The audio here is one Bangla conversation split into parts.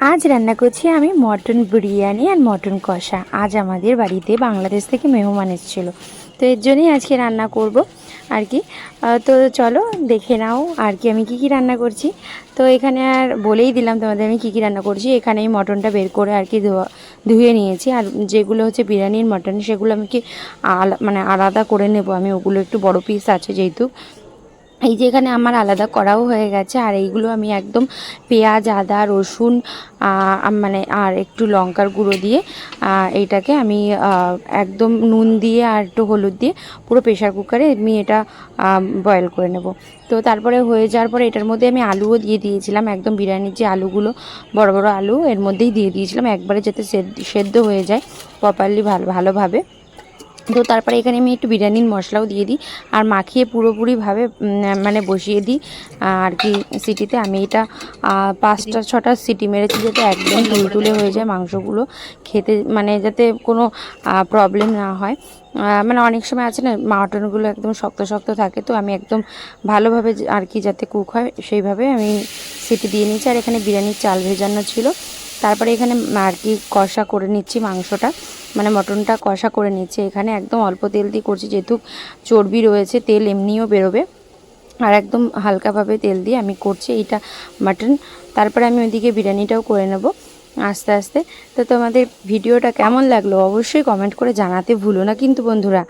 আজ রান্না করছি আমি মটন বিরিয়ানি আর মটন কষা। আজ আমাদের বাড়িতে বাংলাদেশ থেকে মেহমান এসেছিল। তো এর জন্যই আজকে রান্না করব। আর কি? তো চলো দেখে নাও আর কি আমি কি কি রান্না করছি। তো এখানে আর বলেই দিলাম তোমাদের আমি কি কি রান্না করছি। এখানে আমি মটনটা বের করে আর কি ধোয়া ধুয়ে নিয়েছি। আর যেগুলো হচ্ছে বিরিয়ানির মটন, সেগুলো আমি কি আলা মানে আলাদা করে নেব। আমি ওগুলো একটু বড় পিস আছে যেহেতু। এই যে এখানে আমার আলাদা করাও হয়ে গেছে, আর এইগুলো আমি একদম পেঁয়াজ, আদা, রসুন মানে আর একটু লঙ্কার গুঁড়ো দিয়ে এইটাকে আমি একদম নুন দিয়ে আর একটু হলুদ দিয়ে পুরো প্রেশার কুকারে আমি এটা বয়েল করে নেব। তো তারপরে হয়ে যাওয়ার পরে এটার মধ্যে আমি আলুও দিয়ে দিয়েছিলাম, একদম বিরিয়ানির যে আলুগুলো, বড় বড় আলু, এর মধ্যেই দিয়ে দিয়েছিলাম, একবারে যাতে সেদ্ধ হয়ে যায় প্রপারলি ভালো, ভালোভাবে। তো তারপরে এখানে আমি একটু বিরিয়ানির মশলাও দিয়ে দিই আর মাখিয়ে পুরোপুরিভাবে মানে বসিয়ে দিই আর কি সিটিতে। আমি এটা পাঁচটা ছটা সিটি মেরেছি যাতে একদম তুলতুলে হয়ে যায় মাংসগুলো খেতে মানে যাতে কোনো প্রবলেম না হয়। মানে অনেক সময় আছে না, মাটনগুলো একদম শক্ত শক্ত থাকে, তো আমি একদম ভালোভাবে আর কি যাতে কুক হয়, সেইভাবে আমি সিটি দিয়ে নিয়েছি। আর এখানে বিরিয়ানির চাল ভেজানো ছিল। তারপরে এখানে আর কি কষা করে নিচ্ছি মাংসটা। মানে মটনটা কষা করে নিচ্ছি। এখানে একদম অল্প তেল দিয়ে করছি, যেহেতু চর্বি রয়েছে, তেল এমনিও বেরোবে। আর একদম হালকাভাবে তেল দিয়ে আমি করছি এইটা মাটন। তারপরে আমি ওইদিকে বিরিয়ানিটাও করে নেব আস্তে আস্তে। তো তোমাদের ভিডিওটা কেমন লাগল অবশ্যই কমেন্ট করে জানাতে ভুলো না কিন্তু বন্ধুরা।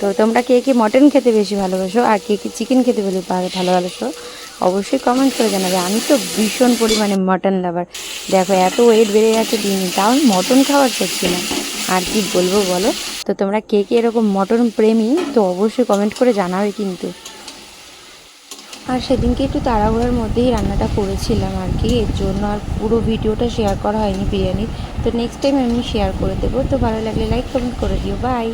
তো তোমরা কে কে মটন খেতে বেশি ভালোবাসো আর কে কে চিকেন খেতে বেশি ভালোবাসো, অবশ্যই কমেন্ট করে জানাবে। আমি তো ভীষণ পরিমাণে মটন লাভার দেখো, এত ওয়েট বেড়ে গেছে দিন। তাও আমি মটন খাওয়ার না। আর কি বলব বলো? তো তোমরা কে কে এরকম মটন প্রেমী, তো অবশ্যই কমেন্ট করে জানাবে কিন্তু। আর সেদিনকে একটু তাড়াহুড়োর মধ্যেই রান্নাটা করেছিলাম আর কি। এর জন্য আর পুরো ভিডিওটা শেয়ার করা হয়নি বিরিয়ানির। তো নেক্সট টাইম আমি শেয়ার করে দেবো। তো ভালো লাগলে লাইক কমেন্ট করে দিও। বাই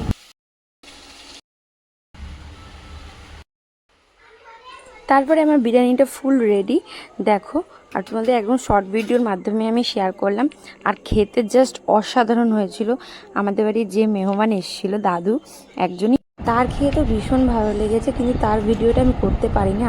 তারপরে আমার বিরিয়ানিটা ফুল রেডি দেখো, আর তোমাদের একদম শর্ট ভিডিওর মাধ্যমে আমি শেয়ার করলাম। আর খেতে জাস্ট অসাধারণ হয়েছিল। আমাদের বাড়ির যে মেহমান এসেছিল, দাদু, একজনই, তার খেয়ে তো ভীষণ ভালো লেগেছে, কিন্তু তার ভিডিওটা আমি করতে পারিনি।